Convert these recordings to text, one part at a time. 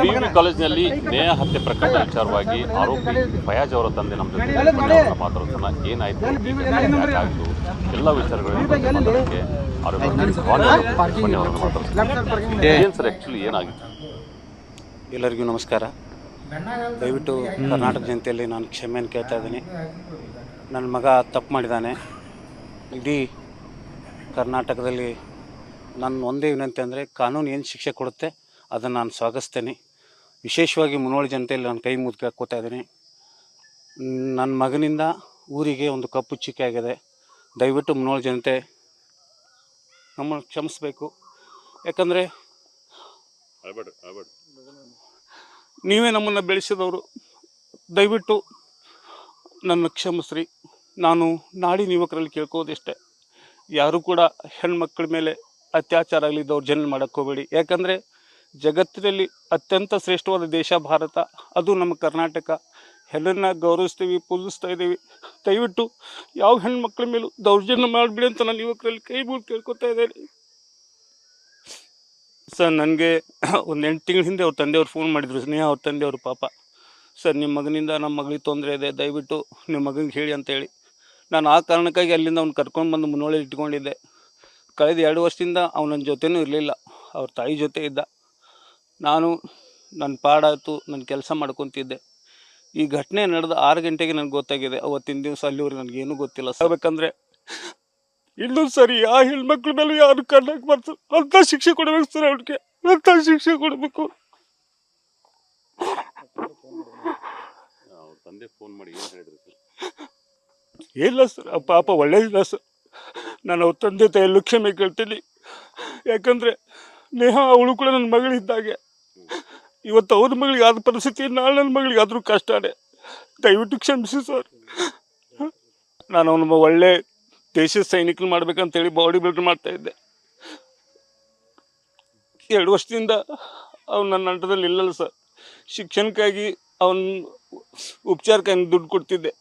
B V ಕಾಲೇಜಿನಲ್ಲಿ ನೇಹ ಹತ್ಯೆ ಪ್ರಕರಣ ವಿಚಾರವಾಗಿ ಆರೋಪಿ ಫಯಾಜ್ ಅವರ ತಂದೆ ನಮ್ಮ ಜೊತೆ ಮಾತಾಡೋದನ್ನ ಏನಾಯ್ತು ಯಾಕಾಯ್ತು ಎಲ್ಲ ವಿಚಾರಗಳು ಮಾತಾಡೋದಕ್ಕೆ ಆರೋಪಿ ಮನೆಯವರನ್ನ ಮಾತಾಡ್ತಾರೆ ಏನ್ ಸರ್ ಆಕ್ಚುಲಿ ಏನಾಗಿತ್ತು? ಎಲ್ಲರಿಗೂ ನಮಸ್ಕಾರ. ದಯವಿಟ್ಟು ಕರ್ನಾಟಕ ಜನತೆಯಲ್ಲಿ ನಾನು ಕ್ಷಮೆಯನ್ನು ಕೇಳ್ತಾ ಇದ್ದೀನಿ. ನನ್ನ ಮಗ ತಪ್ಪು ಮಾಡಿದ್ದಾನೆ. ಇಡೀ ಕರ್ನಾಟಕದಲ್ಲಿ ನನ್ನ ಒಂದೇ ವಿನಂತಿ ಅಂದರೆ ಕಾನೂನು ಏನು ಶಿಕ್ಷೆ ಕೊಡುತ್ತೆ ಅದನ್ನು ನಾನು ಸ್ವಾಗತಿಸ್ತೇನೆ ವಿಶೇಷವಾಗಿ ಮುನ್ನೋಳಿ ಜನತೆಯಲ್ಲಿ ನಾನು ಕೈ ಮುದ್ಕೆ ಹಾಕ್ಕೋತಾ ಇದ್ದೀನಿ. ನನ್ನ ಮಗನಿಂದ ಊರಿಗೆ ಒಂದು ಕಪ್ಪು ಚಿಕ್ಕೆ ಆಗಿದೆ. ದಯವಿಟ್ಟು ಮುನ್ನೋಳಿ ಜನತೆ ನಮ್ಮನ್ನು ಕ್ಷಮಿಸಬೇಕು. ಯಾಕಂದರೆ ನೀವೇ ನಮ್ಮನ್ನು ಬೆಳೆಸಿದವರು. ದಯವಿಟ್ಟು ನನ್ನ ಕ್ಷಮಿಸ್ರಿ. ನಾನು ನಾಡಿನ ಯುವಕರಲ್ಲಿ ಕೇಳ್ಕೋದಿಷ್ಟೇ ಯಾರೂ ಕೂಡ ಹೆಣ್ಮಕ್ಳ ಮೇಲೆ ಅತ್ಯಾಚಾರ ಆಗಲಿ ದೌರ್ಜನ್ಯ ಮಾಡೋಕ್ಕೆ ಹೋಗಬೇಡಿ. ಯಾಕಂದರೆ ಜಗತ್ತಿನಲ್ಲಿ ಅತ್ಯಂತ ಶ್ರೇಷ್ಠವಾದ ದೇಶ ಭಾರತ. ಅದು ನಮ್ಮ ಕರ್ನಾಟಕ. ಹೆಣ್ಣನ್ನು ಗೌರವಿಸ್ತೀವಿ, ಪೂಜಿಸ್ತಾ ಇದ್ದೀವಿ. ದಯವಿಟ್ಟು ಯಾವ ಹೆಣ್ಮಕ್ಳ ಮೇಲೂ ದೌರ್ಜನ್ಯ ಮಾಡಿಬಿಡಿ ಅಂತ ನಾನು ಯುವಕರಲ್ಲಿ ಕೈ ಬಿಟ್ಟು ಕೇಳ್ಕೊತಾ ಇದ್ದೇನೆ. ಸರ್, ನನಗೆ ಒಂದು ಎಂಟು ತಿಂಗಳ ಹಿಂದೆ ಅವ್ರ ತಂದೆಯವ್ರು ಫೋನ್ ಮಾಡಿದ್ರು. ಸ್ನೇಹ ಅವ್ರ ತಂದೆಯವರು ಪಾಪ. ಸರ್, ನಿಮ್ಮ ಮಗನಿಂದ ನಮ್ಮ ಮಗಳಿಗೆ ತೊಂದರೆ ಇದೆ. ದಯವಿಟ್ಟು ನಿಮ್ಮ ಮಗನಿಗೆ ಹೇಳಿ ಅಂತೇಳಿ ನಾನು ಆ ಕಾರಣಕ್ಕಾಗಿ ಅಲ್ಲಿಂದ ಅವ್ನು ಕರ್ಕೊಂಡು ಬಂದು ಮುನ್ನೋಳಿ ಇಟ್ಕೊಂಡಿದ್ದೆ. ಕಳೆದ ಎರಡು ವರ್ಷದಿಂದ ಅವನ ಜೊತೆನೂ ಇರಲಿಲ್ಲ. ಅವ್ರ ತಾಯಿ ಜೊತೆ ಇದ್ದ. ನಾನು ನನ್ನ ಪಾಡಾಯಿತು ನನ್ನ ಕೆಲಸ ಮಾಡ್ಕೊತಿದ್ದೆ. ಈ ಘಟನೆ ನಡೆದ ಆರು ಗಂಟೆಗೆ ನನಗೆ ಗೊತ್ತಾಗಿದೆ. ಅವತ್ತಿನ ದಿವಸ ಅಲ್ಲಿವರೆಗೆ ನನಗೇನು ಗೊತ್ತಿಲ್ಲ ಸಾಗಬೇಕಂದ್ರೆ ಇನ್ನೊಂದು ಸರಿ ಆ ಹೆಣ್ಮಕ್ಳ ಮೇಲೆ ಯಾರು ಕಣ್ಣಾಗಿ ಬರ್ತಾರೆ ಅಂಥ ಶಿಕ್ಷೆ ಕೊಡಬೇಕು ಸರ್ ಅವ್ರಿಗೆ. ಅಂಥ ಶಿಕ್ಷೆ ಕೊಡಬೇಕು. ಅವ್ರ ತಂದೆ ಫೋನ್ ಮಾಡಿ ಏನು ಹೇಳಿದ್ರು ಸರ್? ಇಲ್ಲ ಸರ್ ಆ ಪಾಪ ಒಳ್ಳೇದಿಲ್ಲ ಸರ್. ನಾನು ಅವ್ರ ತಂದೆ ತಾಯಿಯಲ್ಲೂ ಕ್ಷಮೆ ಕೇಳ್ತೀನಿ. ಯಾಕಂದರೆ ನೇಹ ಅವಳು ಕೂಡ ನನ್ನ ಮಗಳಿದ್ದಾಗೆ. ಇವತ್ತು ಅವ್ರ ಮಗಳಿಗೆ ಆದ ಪರಿಸ್ಥಿತಿ, ನಾಳೆ ನನ್ನ ಮಗಳಿಗೆ ಆದರೂ ಕಷ್ಟನೇ. ದಯವಿಟ್ಟು ಕ್ಷಮಿಸಿ ಸರ್. ನಾನು ಅವನ ಒಳ್ಳೆ ದೇಶದ ಸೈನಿಕರು ಮಾಡ್ಬೇಕಂತೇಳಿ ಬಾಡಿ ಬಿಲ್ಡರ್ ಮಾಡ್ತಾ ಇದ್ದೆ. ಎರಡು ವರ್ಷದಿಂದ ಅವ್ನು ನನ್ನ ಅಂಟದಲ್ಲಿ ಇಲ್ಲಲ್ಲ ಸರ್. ಶಿಕ್ಷಣಕ್ಕಾಗಿ ಅವನ ಉಪಚಾರಕ್ಕಾಗಿ ದುಡ್ಡು ಕೊಡ್ತಿದ್ದೆ.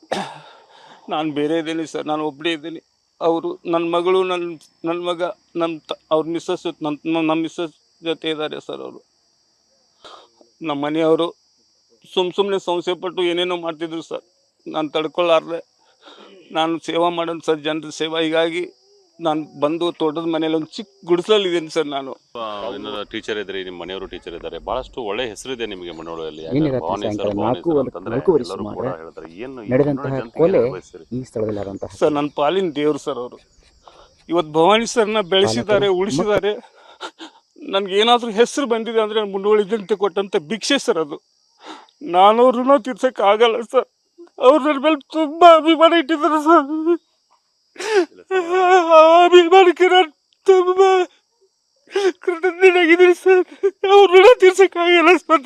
ನಾನು ಬೇರೆ ಇದ್ದೀನಿ ಸರ್, ನಾನು ಒಬ್ಬಳೇ ಇದ್ದೀನಿ. ಅವರು ನನ್ನ ಮಗಳು ನನ್ನ ನನ್ನ ಮಗ ನಮ್ಮ ತ ಅವ್ರ ಮಿಸ್ಸಸ್ ನನ್ನ ನಮ್ಮ ಮಿಸ್ಸಸ್ ಜೊತೆ ಇದ್ದಾರೆ ಸರ್ ಅವರು. ನಮ್ಮ ಮನೆಯವರು ಸುಮ್ಮ ಸುಮ್ಮನೆ ಸಂಶಯ ಪಟ್ಟು ಏನೇನೋ ಮಾಡ್ತಿದ್ರು ಸರ್. ನಾನು ತಡ್ಕೊಳ್ಳಾರ್ದೆ ನಾನು ಸೇವಾ ಮಾಡೋದು ಸರ್ ಜನರ ಸೇವಾ. ಹೀಗಾಗಿ ನಾನು ಬಂದು ತೋಟದ ಮನೇಲಿ ಒಂದು ಚಿಕ್ಕ ಇದ್ದೀನಿ ಸರ್ ನಾನು. ಟೀಚರ್ ಇದ್ರಿ ನಿಮ್ಮ ಮನೆಯವರು ಟೀಚರ್ ಇದ್ದಾರೆ. ಬಹಳಷ್ಟು ಒಳ್ಳೆ ಹೆಸರಿದೆ ನಿಮಗೆ ಮನೋಳಿಯಲ್ಲಿ ಸರ್ ನನ್ನ ಪಾಲಿನ ದೇವ್ರು ಸರ್ ಅವರು. ಇವತ್ತು ಭವಾನಿ ಸರ್ನ ಬೆಳೆಸಿದ್ದಾರೆ ಉಳಿಸಿದ್ದಾರೆ. ನನ್ಗೆ ಏನಾದರೂ ಹೆಸರು ಬಂದಿದೆ ಅಂದರೆ ನಾನು ಮುಂದುವಳಿದಂತೆ ಕೊಟ್ಟಂತ ಭಿಕ್ಷೆ ಸರ್ ಅದು. ನಾನು ಋಣ ಆಗಲ್ಲ ಸರ್. ಅವ್ರು ನನ್ನ ಮೇಲೆ ತುಂಬ ಅಭಿಮಾನ ಇಟ್ಟಿದ್ದಾರೆ ಸರ್. ಆ ಅಭಿಮಾನಕ್ಕೆ ನಾನು ತುಂಬ ಕೃತಜ್ಞನಾಗಿದ್ದೀನಿ ಸರ್. ಅವ್ರ ಋಣ ತೀರ್ಸಕ್ಕೆ ಆಗಲ್ಲ ಸರ್